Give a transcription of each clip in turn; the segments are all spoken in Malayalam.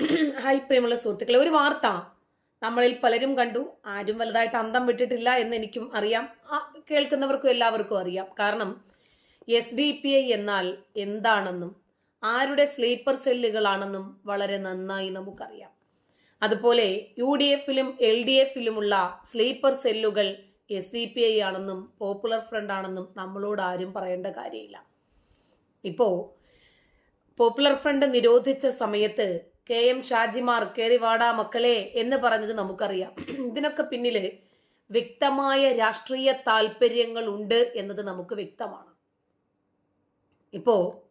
ഹായ് പ്രിയമുള്ള സുഹൃത്തുക്കളെ ഒരു വാർത്ത നമ്മളിൽ പലരും കണ്ടു. ആരും വലുതായിട്ട് അന്തം വിട്ടിട്ടില്ല എന്ന് എനിക്കും അറിയാം. കേൾക്കുന്നവർക്കും എല്ലാവർക്കും അറിയാം. കാരണം എസ് ഡി പി ഐ എന്നാൽ എന്താണെന്നും ആരുടെ സ്ലീപ്പർ സെല്ലുകളാണെന്നും വളരെ നന്നായി നമുക്കറിയാം. അതുപോലെ യു ഡി എഫിലും എൽ ഡി എഫിലുമുള്ള സ്ലീപ്പർ സെല്ലുകൾ എസ് ഡി പി ഐ ആണെന്നും പോപ്പുലർ ഫ്രണ്ട് ആണെന്നും നമ്മളോട് ആരും പറയേണ്ട കാര്യമില്ല. ഇപ്പോ പോപ്പുലർ ഫ്രണ്ട് നിരോധിച്ച സമയത്ത് കെ എം ഷാജിമാർ കയറി വാടാ മക്കളെ എന്ന് പറഞ്ഞത് നമുക്കറിയാം. ഇതിനൊക്കെ പിന്നിൽ വ്യക്തമായ രാഷ്ട്രീയ താല്പര്യങ്ങൾ ഉണ്ട് എന്നത് നമുക്ക് വ്യക്തമാണ്. ഇപ്പോ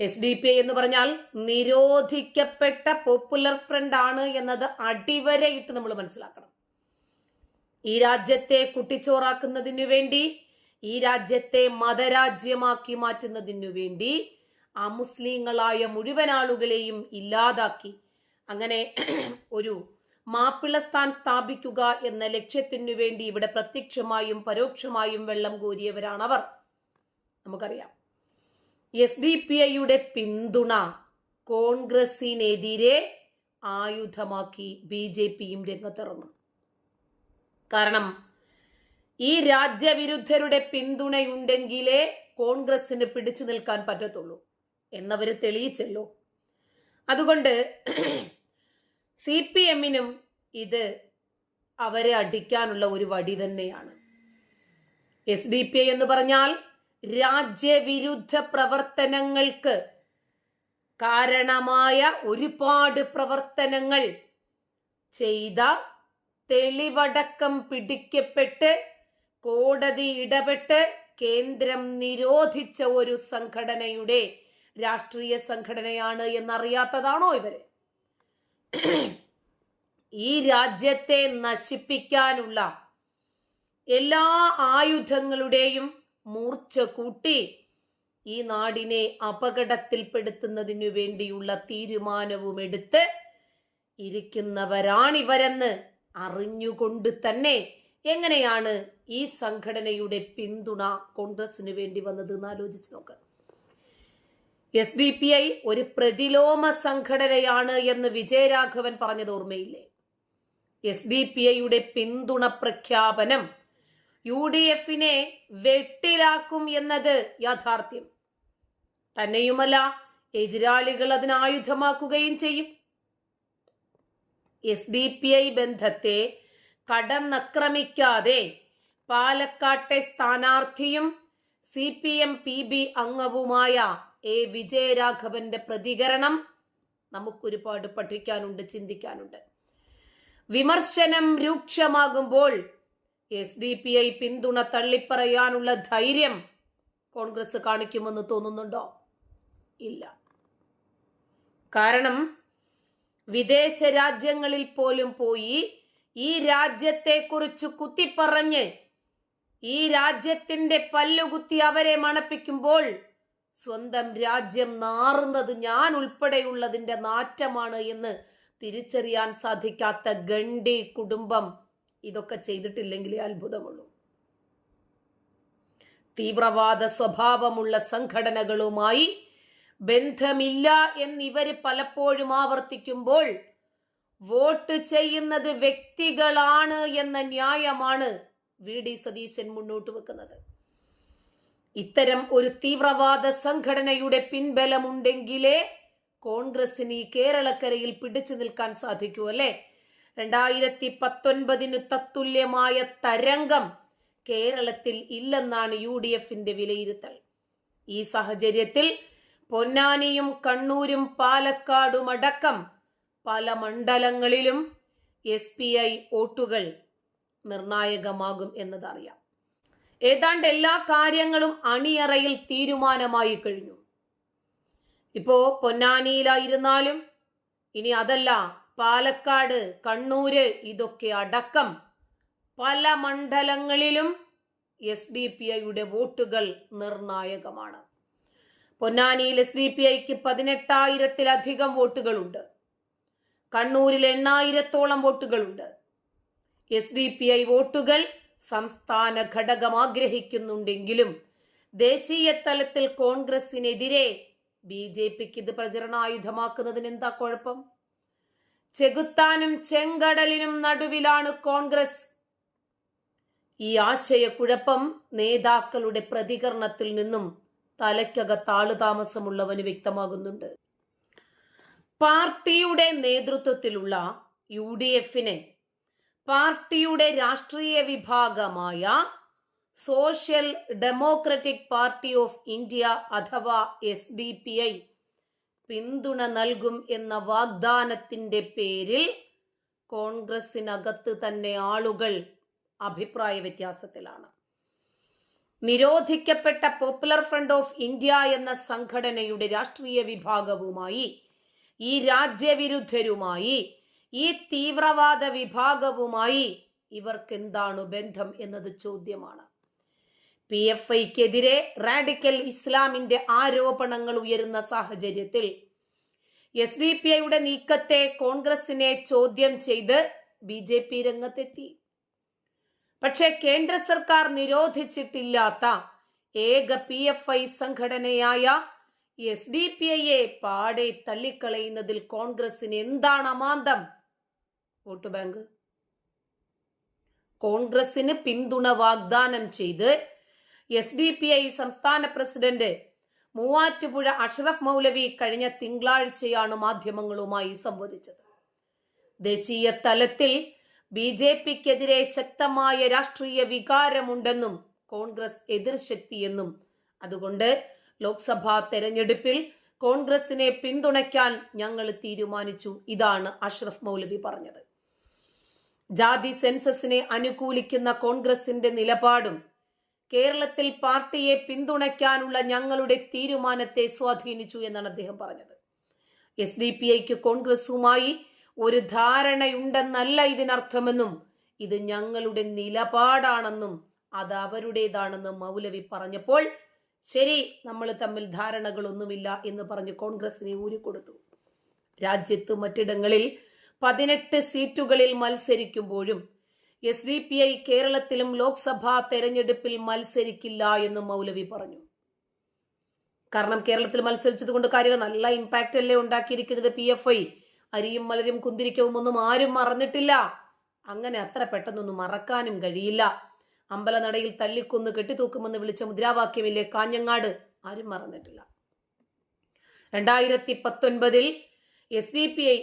എസ് ഡി പി എന്ന് പറഞ്ഞാൽ നിരോധിക്കപ്പെട്ട പോപ്പുലർ ഫ്രണ്ട് ആണ് എന്നത് അടിവരയിട്ട് നമ്മൾ മനസ്സിലാക്കണം. ഈ രാജ്യത്തെ കുട്ടിച്ചോറാക്കുന്നതിനു വേണ്ടി ഈ രാജ്യത്തെ മതരാജ്യമാക്കി മാറ്റുന്നതിനു വേണ്ടി അമുസ്ലിങ്ങളായ മുഴുവൻ ആളുകളെയും ഇല്ലാതാക്കി. അങ്ങനെ ഒരു മാപ്പിളസ്ഥാൻ സ്ഥാപിക്കുക എന്ന ലക്ഷ്യത്തിനു വേണ്ടി ഇവിടെ പ്രത്യക്ഷമായും പരോക്ഷമായും വെള്ളം കോരിയവരാണവർ. നമുക്കറിയാം. എസ് ഡി പി ഐയുടെ പിന്തുണ കോൺഗ്രസിനെതിരെ ആയുധമാക്കി ബി ജെ പിയും രംഗത്തിറങ്ങും. കാരണം ഈ രാജ്യവിരുദ്ധരുടെ പിന്തുണയുണ്ടെങ്കിലേ കോൺഗ്രസിന് പിടിച്ചു നിൽക്കാൻ പറ്റത്തുള്ളൂ. എന്നവർ തെളിയിച്ചല്ലോ. അതുകൊണ്ട് സി പി എമ്മിനും ഇത് അവരെ അടിക്കാനുള്ള ഒരു വടി തന്നെയാണ്. എസ് ഡി പി ഐ എന്ന് പറഞ്ഞാൽ രാജ്യവിരുദ്ധ പ്രവർത്തനങ്ങൾക്ക് കാരണമായ ഒരുപാട് പ്രവർത്തനങ്ങൾ ചെയ്ത തെളിവടക്കം പിടിക്കപ്പെട്ട് കോടതി ഇടപെട്ട് കേന്ദ്രം നിരോധിച്ച ഒരു സംഘടനയുടെ രാഷ്ട്രീയ സംഘടനയാണ് എന്നറിയാത്തതാണോ ഇവർ? ഈ രാജ്യത്തെ നശിപ്പിക്കാനുള്ള എല്ലാ ആയുധങ്ങളുടെയും മൂർച്ച കൂട്ടി ഈ നാടിനെ അപകടത്തിൽപ്പെടുത്തുന്നതിനു വേണ്ടിയുള്ള തീരുമാനവും എടുത്ത് ഇരിക്കുന്നവരാണിവരെന്ന് അറിഞ്ഞുകൊണ്ട് തന്നെ എങ്ങനെയാണ് ഈ സംഘടനയുടെ പിന്തുണ കോൺഗ്രസിന് വേണ്ടി വന്നത് എന്ന് ആലോചിച്ച് നോക്ക്. എസ് ഡി പി ഐ ഒരു പ്രതിലോമ സംഘടനയാണ് എന്ന് വിജയരാഘവൻ പറഞ്ഞത് ഓർമ്മയില്ലേ? എസ് ഡി പി ഐയുടെ പിന്തുണ പ്രഖ്യാപനം യു ഡി എഫിനെ വെട്ടിലാക്കും എന്നത് യാഥാർത്ഥ്യം. തന്നെയുമല്ല എതിരാളികൾ അതിന് ആയുധമാക്കുകയും ചെയ്യും. എസ് ഡി പി ഐ ബന്ധത്തെ കടന്നക്രമിക്കാതെ പാലക്കാട്ടെ സ്ഥാനാർത്ഥിയും C P M P B അംഗവുമായ എ വിജയരാഘവന്റെ പ്രതികരണം നമുക്കൊരുപാട് പഠിക്കാനുണ്ട് ചിന്തിക്കാനുണ്ട്. വിമർശനം രൂക്ഷമാകുമ്പോൾ എസ് ഡി പി ഐ പിന്തുണ തള്ളിപ്പറയാനുള്ള ധൈര്യം കോൺഗ്രസ് കാണിക്കുമെന്ന് തോന്നുന്നുണ്ടോ? ഇല്ല. കാരണം വിദേശ രാജ്യങ്ങളിൽ പോലും പോയി ഈ രാജ്യത്തെക്കുറിച്ച് കുത്തിപ്പറഞ്ഞ് ഈ രാജ്യത്തിന്റെ പല്ലുകുത്തി അവരെ മണപ്പിക്കുമ്പോൾ സ്വന്തം രാജ്യം നാറുന്നത് ഞാൻ ഉൾപ്പെടെയുള്ളതിന്റെ നാറ്റമാണ് എന്ന് തിരിച്ചറിയാൻ സാധിക്കാത്ത ഗണ്ടി കുടുംബം ഇതൊക്കെ ചെയ്തിട്ടില്ലെങ്കിലേ അത്ഭുതമുള്ളൂ. തീവ്രവാദ സ്വഭാവമുള്ള സംഘടനകളുമായി ബന്ധമില്ല എന്നിവർ പലപ്പോഴും ആവർത്തിക്കുമ്പോൾ വോട്ട് ചെയ്യുന്നത് വ്യക്തികളാണ് എന്ന ന്യായമാണ് വി ഡി സതീശൻ മുന്നോട്ട് വെക്കുന്നത്. ഇത്തരം ഒരു തീവ്രവാദ സംഘടനയുടെ പിൻബലമുണ്ടെങ്കിലേ കോൺഗ്രസിന് ഈ കേരളക്കരയിൽ പിടിച്ചു നിൽക്കാൻ സാധിക്കൂ അല്ലെ? രണ്ടായിരത്തി പത്തൊൻപതിന് തത്തുല്യമായ തരംഗം കേരളത്തിൽ ഇല്ലെന്നാണ് യു ഡി എഫിന്റെ വിലയിരുത്തൽ. ഈ സാഹചര്യത്തിൽ പൊന്നാനിയും കണ്ണൂരും പാലക്കാടും അടക്കം പല മണ്ഡലങ്ങളിലും എസ് പി ഐ വോട്ടുകൾ നിർണായകമാകും എന്നതറിയാം. ഏതാണ്ട് എല്ലാ കാര്യങ്ങളും അണിയറയിൽ തീരുമാനമായി കഴിഞ്ഞു. ഇപ്പോ പൊന്നാനിയിലായിരുന്നാലും ഇനി അതല്ല പാലക്കാട് കണ്ണൂര് ഇതൊക്കെ അടക്കം പല മണ്ഡലങ്ങളിലും എസ് ഡി പി ഐയുടെ വോട്ടുകൾ നിർണായകമാണ്. പൊന്നാനിയിൽ എസ് ഡി പി ഐക്ക് പതിനെട്ടായിരത്തിലധികം വോട്ടുകളുണ്ട്. കണ്ണൂരിൽ എണ്ണായിരത്തോളം വോട്ടുകളുണ്ട്. എസ് ഡി പി ഐ വോട്ടുകൾ സംസ്ഥാന ഘടകം ആഗ്രഹിക്കുന്നുണ്ടെങ്കിലും ദേശീയ തലത്തിൽ കോൺഗ്രസിനെതിരെ ബി ജെ പിക്ക് ഇത് പ്രചരണായുധമാക്കുന്നതിന് എന്താ കുഴപ്പം? ചെകുത്താനും ചെങ്കടലിനും നടുവിലാണ് കോൺഗ്രസ്. ഈ ആശയക്കുഴപ്പം നേതാക്കളുടെ പ്രതികരണത്തിൽ നിന്നും തലയ്ക്കകത്ത് ആളുതാമസമുള്ളവന് വ്യക്തമാകുന്നുണ്ട്. പാർട്ടിയുടെ നേതൃത്വത്തിലുള്ള യു ഡി എഫിനെ പാർട്ടിയുടെ രാഷ്ട്രീയ വിഭാഗമായ Social Democratic Party of India അഥവാ എസ് ഡി പി ഐ പിന്തുണ നൽകും എന്ന വാഗ്ദാനത്തിന്റെ പേരിൽ കോൺഗ്രസിനകത്ത് തന്നെ ആളുകൾ അഭിപ്രായ വ്യത്യാസത്തിലാണ്. നിരോധിക്കപ്പെട്ട പോപ്പുലർ ഫ്രണ്ട് ഓഫ് ഇന്ത്യ എന്ന സംഘടനയുടെ രാഷ്ട്രീയ വിഭാഗവുമായി ഈ രാജ്യവിരുദ്ധരുമായി ഈ തീവ്രവാദ വിഭാഗവുമായി ഇവർക്ക് എന്താണ് ബന്ധം എന്നത് ചോദ്യമാണ്. പി എഫ് ഐക്കെതിരെ റാഡിക്കൽ ഇസ്ലാമിന്റെ ആരോപണങ്ങൾ ഉയരുന്ന സാഹചര്യത്തിൽ എസ് ഡി പി ഐയുടെ നീക്കത്തെ കോൺഗ്രസിനെ ചോദ്യം ചെയ്ത് ബി ജെ പി രംഗത്തെത്തി. പക്ഷേ കേന്ദ്ര സർക്കാർ നിരോധിച്ചിട്ടില്ലാത്ത ഏക പി എഫ് ഐ സംഘടനയായ എസ് ഡി പി ഐയെ പാടെ തള്ളിക്കളയുന്നതിൽ കോൺഗ്രസിന് എന്താണ് അമാന്തം? Vote bank. കോൺഗ്രസിന് പിന്തുണ വാഗ്ദാനം ചെയ്ത് എസ് ഡി പി ഐ സംസ്ഥാന പ്രസിഡന്റ് മൂവാറ്റുപുഴ അഷ്റഫ് മൗലവി കഴിഞ്ഞ തിങ്കളാഴ്ചയാണ് മാധ്യമങ്ങളുമായി സംവദിച്ചത്. ദേശീയ തലത്തിൽ ബി ജെ പിക്കെതിരെ ശക്തമായ രാഷ്ട്രീയ വികാരമുണ്ടെന്നും കോൺഗ്രസ് എതിർശക്തിയെന്നും അതുകൊണ്ട് ലോക്സഭാ തെരഞ്ഞെടുപ്പിൽ കോൺഗ്രസിനെ പിന്തുണയ്ക്കാൻ ഞങ്ങൾ തീരുമാനിച്ചു ഇതാണ് അഷ്റഫ് മൗലവി പറഞ്ഞത്. ജാതി സെൻസസിനെ അനുകൂലിക്കുന്ന കോൺഗ്രസിന്റെ നിലപാടും കേരളത്തിൽ പാർട്ടിയെ പിന്തുണയ്ക്കാനുള്ള ഞങ്ങളുടെ തീരുമാനത്തെ സ്വാധീനിച്ചു എന്നാണ് അദ്ദേഹം പറഞ്ഞത്. എസ് ഡി പി ഐക്ക് കോൺഗ്രസുമായി ഒരു ധാരണയുണ്ടെന്നല്ല ഇതിനർത്ഥമെന്നും ഇത് ഞങ്ങളുടെ നിലപാടാണെന്നും അത് അവരുടേതാണെന്നും മൗലവി പറഞ്ഞപ്പോൾ ശരി നമ്മൾ തമ്മിൽ ധാരണകളൊന്നുമില്ല എന്ന് പറഞ്ഞ് കോൺഗ്രസിനെ ഊരിക്കൊടുത്തു. രാജ്യത്ത് മറ്റിടങ്ങളിൽ പതിനെട്ട് സീറ്റുകളിൽ മത്സരിക്കുമ്പോഴും എസ് ഡി പി ഐ കേരളത്തിലും ലോക്സഭാ തെരഞ്ഞെടുപ്പിൽ മത്സരിക്കില്ല എന്ന് മൗലവി പറഞ്ഞു. കാരണം കേരളത്തിൽ മത്സരിച്ചത് കൊണ്ട് കാര്യങ്ങൾ നല്ല ഇമ്പാക്റ്റ് അല്ലേ ഉണ്ടാക്കിയിരിക്കുന്നത് പി എഫ് ഐ അരിയും മലരും കുന്തിരിക്കവും ഒന്നും ആരും മറന്നിട്ടില്ല. അങ്ങനെ അത്ര പെട്ടെന്നൊന്നും മറക്കാനും കഴിയില്ല. അമ്പലനടയിൽ തല്ലിക്കൊന്ന് കെട്ടിത്തൂക്കുമെന്ന് വിളിച്ച മുദ്രാവാക്യമില്ലേ കാഞ്ഞങ്ങാട്? ആരും മറന്നിട്ടില്ല. രണ്ടായിരത്തി പത്തൊൻപതിൽ എസ് ഡി പി ഐ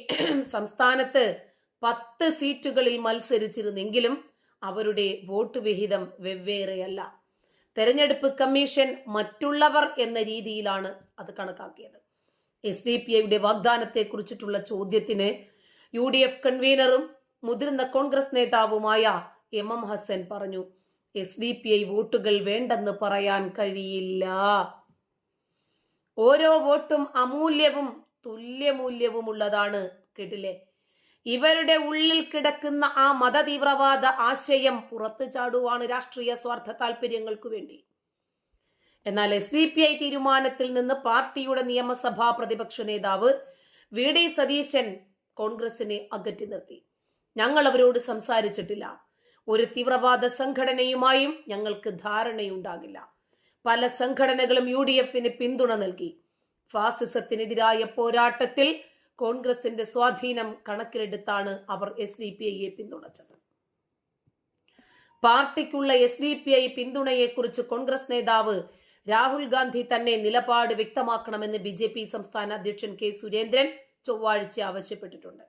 സംസ്ഥാനത്ത് പത്ത് സീറ്റുകളിൽ മത്സരിച്ചിരുന്നെങ്കിലും അവരുടെ വോട്ട് വിഹിതം വെവ്വേറെയല്ല. തെരഞ്ഞെടുപ്പ് കമ്മീഷൻ മറ്റുള്ളവർ എന്ന രീതിയിലാണ് അത് കണക്കാക്കിയത്. എസ് ഡി പി ഐയുടെ വാഗ്ദാനത്തെ കുറിച്ചിട്ടുള്ള ചോദ്യത്തിന് യു ഡി എഫ് കൺവീനറും മുതിർന്ന കോൺഗ്രസ് നേതാവുമായ എം എം ഹസൻ പറഞ്ഞു എസ് ഡി പി ഐ വോട്ടുകൾ വേണ്ടെന്ന് പറയാൻ കഴിയില്ല. ഓരോ വോട്ടും അമൂല്യവും തുല്യമൂല്യവുമുള്ളതാണ്. കേട്ടില്ലേ? ഇവരുടെ ഉള്ളിൽ കിടക്കുന്ന ആ മതതീവ്രവാദ ആശയം പുറത്തു ചാടുവാണ് രാഷ്ട്രീയ സ്വാർത്ഥ താല്പര്യങ്ങൾക്ക് വേണ്ടി. എന്നാൽ എസ് ഡി പി ഐ തീരുമാനത്തിൽ നിന്ന് പാർട്ടിയുടെ നിയമസഭാ പ്രതിപക്ഷ നേതാവ് വി ഡി സതീശൻ കോൺഗ്രസിനെ അകറ്റി നിർത്തി. ഞങ്ങൾ അവരോട് സംസാരിച്ചിട്ടില്ല. ഒരു തീവ്രവാദ സംഘടനയുമായും ഞങ്ങൾക്ക് ധാരണയുണ്ടാകില്ല. പല സംഘടനകളും യു ഡി എഫിന് പിന്തുണ നൽകി. ഫാസിസത്തിനെതിരായ പോരാട്ടത്തിൽ കോൺഗ്രസിന്റെ സ്വാധീനം കണക്കിലെടുത്താണ് അവർ എസ് ഡി പി ഐയെ പിന്തുണച്ചത്. പാർട്ടിക്കുള്ള എസ് ഡി പി ഐ പിന്തുണയെക്കുറിച്ച് കോൺഗ്രസ് നേതാവ് രാഹുൽ ഗാന്ധി തന്നെ നിലപാട് വ്യക്തമാക്കണമെന്ന് ബി ജെ പി സംസ്ഥാന അധ്യക്ഷൻ കെ സുരേന്ദ്രൻ ചൊവ്വാഴ്ച ആവശ്യപ്പെട്ടിട്ടുണ്ട്.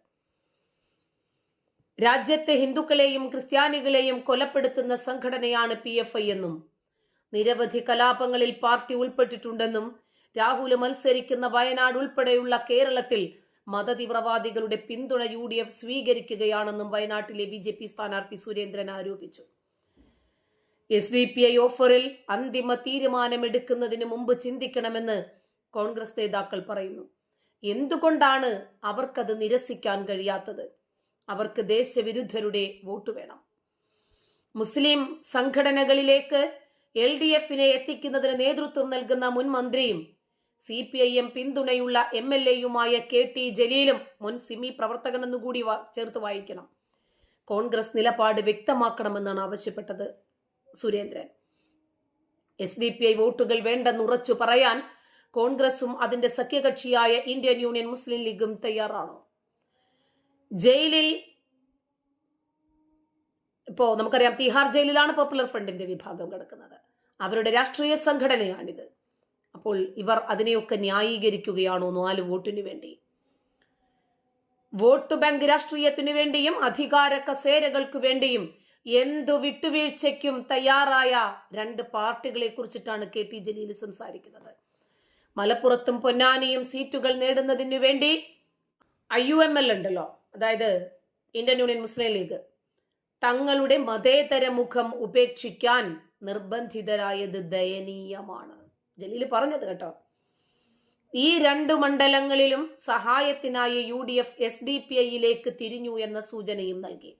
രാജ്യത്തെ ഹിന്ദുക്കളെയും ക്രിസ്ത്യാനികളെയും കൊലപ്പെടുത്തുന്ന സംഘടനയാണ് പി എന്നും നിരവധി കലാപങ്ങളിൽ പാർട്ടി ഉൾപ്പെട്ടിട്ടുണ്ടെന്നും രാഹുൽ മത്സരിക്കുന്ന വയനാട് ഉൾപ്പെടെയുള്ള കേരളത്തിൽ മതതീവ്രവാദികളുടെ പിന്തുണ യു ഡി എഫ് സ്വീകരിക്കുകയാണെന്നും വയനാട്ടിലെ ബി ജെ പി സ്ഥാനാർത്ഥി സുരേന്ദ്രൻ ആരോപിച്ചു. എസ് ഡി പി ഐ ഓഫറിൽ അന്തിമ തീരുമാനമെടുക്കുന്നതിന് മുമ്പ് ചിന്തിക്കണമെന്ന് കോൺഗ്രസ് നേതാക്കൾ പറയുന്നു. എന്തുകൊണ്ടാണ് അവർക്കത് നിരസിക്കാൻ കഴിയാത്തത്? അവർക്ക് ദേശവിരുദ്ധരുടെ വോട്ട് വേണം. മുസ്ലിം സംഘടനകളിലേക്ക് എൽ ഡി എഫിനെ എത്തിക്കുന്നതിന് നേതൃത്വം നൽകുന്ന മുൻ മന്ത്രിയും സി പി ഐ എം പിന്തുണയുള്ള എം എൽ എയുമായ കെ ടി ജലീലും മുൻ സിമി പ്രവർത്തകനെന്നു കൂടി ചേർത്ത് വായിക്കണം. കോൺഗ്രസ് നിലപാട് വ്യക്തമാക്കണമെന്നാണ് ആവശ്യപ്പെട്ടത് Surendran. S D P I വോട്ടുകൾ വേണ്ടെന്ന് ഉറച്ചു പറയാൻ കോൺഗ്രസും അതിന്റെ സഖ്യകക്ഷിയായ ഇന്ത്യൻ യൂണിയൻ മുസ്ലിം ലീഗും തയ്യാറാണോ. ജയിലിൽ ഇപ്പോ നമുക്കറിയാം തിഹാർ ജയിലിലാണ് പോപ്പുലർ ഫ്രണ്ടിന്റെ വിഭാഗം കിടക്കുന്നത്. അവരുടെ രാഷ്ട്രീയ സംഘടനയാണിത്. അപ്പോൾ ഇവർ അതിനെയൊക്കെ ന്യായീകരിക്കുകയാണോ നാല് വോട്ടിനു വേണ്ടി? വോട്ട് ബാങ്ക് രാഷ്ട്രീയത്തിനു വേണ്ടിയും അധികാര കസേരകൾക്ക് വേണ്ടിയും എന്തു വിട്ടുവീഴ്ചയ്ക്കും തയ്യാറായ രണ്ട് പാർട്ടികളെ കുറിച്ചിട്ടാണ് കെ ടി ജലീൽ സംസാരിക്കുന്നത്. മലപ്പുറത്തും പൊന്നാനിയും സീറ്റുകൾ നേടുന്നതിനു വേണ്ടി ഐ യു എം എൽ ഉണ്ടല്ലോ അതായത് ഇന്ത്യൻ യൂണിയൻ മുസ്ലിം ലീഗ്. തങ്ങളുടെ മതേതര മുഖം ഉപേക്ഷിക്കാൻ നിർബന്ധിതരായത് ദയനീയമാണ്. ജലീൽ പറഞ്ഞത് കേട്ടോ. ഈ രണ്ട് മണ്ഡലങ്ങളിലും സഹായത്തിനായി U D F S D P ഐയിലേക്ക് തിരിഞ്ഞു എന്ന സൂചനയും നൽകി.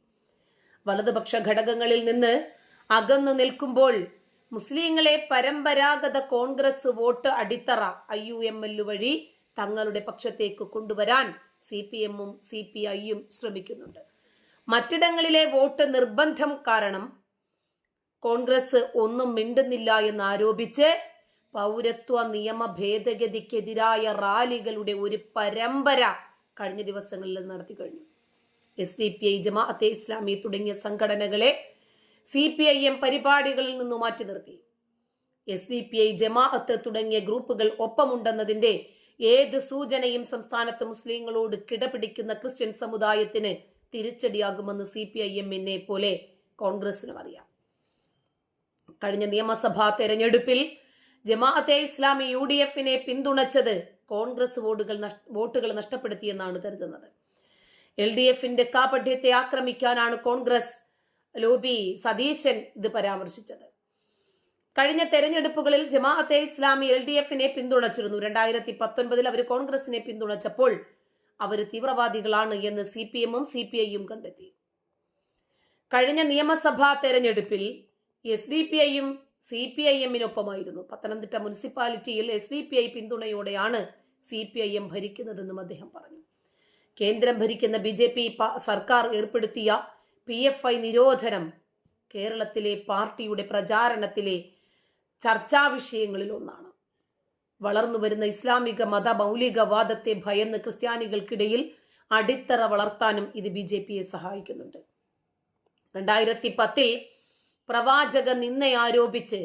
വലതുപക്ഷ ഘടകങ്ങളിൽ നിന്ന് അകന്നു നിൽക്കുമ്പോൾ മുസ്ലിങ്ങളെ പരമ്പരാഗത കോൺഗ്രസ് വോട്ട് അടിത്തറ ഐ യു എം എൽ വഴി തങ്ങളുടെ പക്ഷത്തേക്ക് കൊണ്ടുവരാൻ സി പി എമ്മും സി പി ഐയും ശ്രമിക്കുന്നുണ്ട്. മറ്റിടങ്ങളിലെ വോട്ട് നിർബന്ധം കാരണം കോൺഗ്രസ് ഒന്നും മിണ്ടുന്നില്ല എന്ന് ആരോപിച്ച് പൗരത്വ നിയമ ഭേദഗതിക്കെതിരായ റാലികളുടെ ഒരു പരമ്പര കഴിഞ്ഞ ദിവസങ്ങളിൽ നടത്തി കഴിഞ്ഞു. S D P I Jamaat e Islami തുടങ്ങിയ സംഘടനകളെ സി പി ഐ എം പരിപാടികളിൽ നിന്ന് മാറ്റി നിർത്തി. S D P I Jamaat തുടങ്ങിയ ഗ്രൂപ്പുകൾ ഒപ്പമുണ്ടെന്നതിന്റെ ഏത് സൂചനയും സംസ്ഥാനത്ത് മുസ്ലിങ്ങളോട് കിടപിടിക്കുന്ന ക്രിസ്ത്യൻ സമുദായത്തിന് തിരിച്ചടിയാകുമെന്ന് സി പി ഐ എമ്മിനെ പോലെ കോൺഗ്രസിനും അറിയാം. കഴിഞ്ഞ നിയമസഭാ തെരഞ്ഞെടുപ്പിൽ ജമാഅത്തെ ഇസ്ലാമി യു ഡി എഫിനെ പിന്തുണച്ചത് കോൺഗ്രസ് വോട്ടുകൾ വോട്ടുകൾ നഷ്ടപ്പെടുത്തിയെന്നാണ് കരുതുന്നത്. എൽ ഡി എഫിന്റെ കാപഠ്യത്തെ ആക്രമിക്കാനാണ് കോൺഗ്രസ് ലോബി സതീശൻ ഇത് പരാമർശിച്ചത്. കഴിഞ്ഞ തെരഞ്ഞെടുപ്പുകളിൽ ജമാഅത്തെ ഇസ്ലാമി എൽ ഡി എഫിനെ പിന്തുണച്ചിരുന്നു. രണ്ടായിരത്തി പത്തൊൻപതിൽ അവർ കോൺഗ്രസിനെ പിന്തുണച്ചപ്പോൾ അവർ തീവ്രവാദികളാണ് എന്ന് സി പി എമ്മും സി പി ഐയും കണ്ടെത്തി. കഴിഞ്ഞ നിയമസഭാ തെരഞ്ഞെടുപ്പിൽ എസ് ഡി പി ഐയും സി പി ഐ എമ്മിനൊപ്പമായിരുന്നു. പത്തനംതിട്ട മുനിസിപ്പാലിറ്റിയിൽ എസ് ഡി പി ഐ പിന്തുണയോടെയാണ് സി പി ഐ എം ഭരിക്കുന്നതെന്നും അദ്ദേഹം പറഞ്ഞു. കേന്ദ്രം ഭരിക്കുന്ന ബി ജെ പി സർക്കാർ ഏർപ്പെടുത്തിയ പി എഫ് ഐ നിരോധനം കേരളത്തിലെ പാർട്ടിയുടെ പ്രചാരണത്തിലെ ചർച്ചാ വിഷയങ്ങളിൽ ഒന്നാണ്. വളർന്നു വരുന്ന ഇസ്ലാമിക മത മൗലികവാദത്തെ ഭയന്ന് ക്രിസ്ത്യാനികൾക്കിടയിൽ അടിത്തറ വളർത്താനും ഇത് ബി ജെ പിയെ സഹായിക്കുന്നുണ്ട്. രണ്ടായിരത്തി പത്തിൽ പ്രവാചക നിന്നയാരോപിച്ച്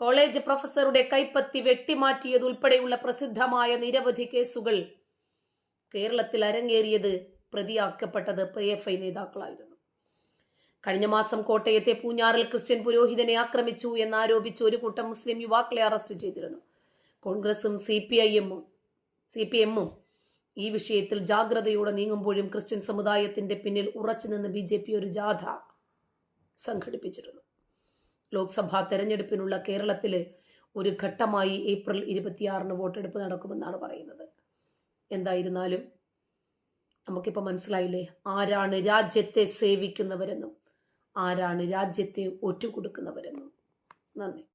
കോളേജ് പ്രൊഫസറുടെ കൈപ്പത്തി വെട്ടിമാറ്റിയതുൾപ്പെടെയുള്ള പ്രസിദ്ധമായ നിരവധി കേസുകൾ കേരളത്തിൽ അരങ്ങേറിയത് പ്രതിയാക്കപ്പെട്ടത് പി എഫ് ഐ നേതാക്കളായിരുന്നു. കഴിഞ്ഞ മാസം കോട്ടയത്തെ പൂഞ്ഞാറിൽ ക്രിസ്ത്യൻ പുരോഹിതനെ ആക്രമിച്ചു എന്നാരോപിച്ച് ഒരു കൂട്ടം മുസ്ലിം യുവാക്കളെ അറസ്റ്റ് ചെയ്തിരുന്നു. കോൺഗ്രസും സി പി ഐ എമ്മും സി പി എമ്മും ഈ വിഷയത്തിൽ ജാഗ്രതയോടെ നീങ്ങുമ്പോഴും ക്രിസ്ത്യൻ സമുദായത്തിന്റെ പിന്നിൽ ഉറച്ചു നിന്ന് ബി ജെ പി ഒരു ജാഥ സംഘടിപ്പിച്ചിരുന്നു. ലോക്സഭാ തെരഞ്ഞെടുപ്പിനുള്ള കേരളത്തിൽ ഒരു ഘട്ടമായി ഏപ്രിൽ ഇരുപത്തിയാറിന് വോട്ടെടുപ്പ് നടക്കുമെന്നാണ് പറയുന്നത്. എന്തായിരുന്നാലും നമുക്കിപ്പോൾ മനസ്സിലായില്ലേ? ആരാണ് രാജ്യത്തെ സേവിക്കുന്നവരെന്നും ആരാണ് രാജ്യത്തെ ഒറ്റുകൊടുക്കുന്നവരെന്നും നന്ദി.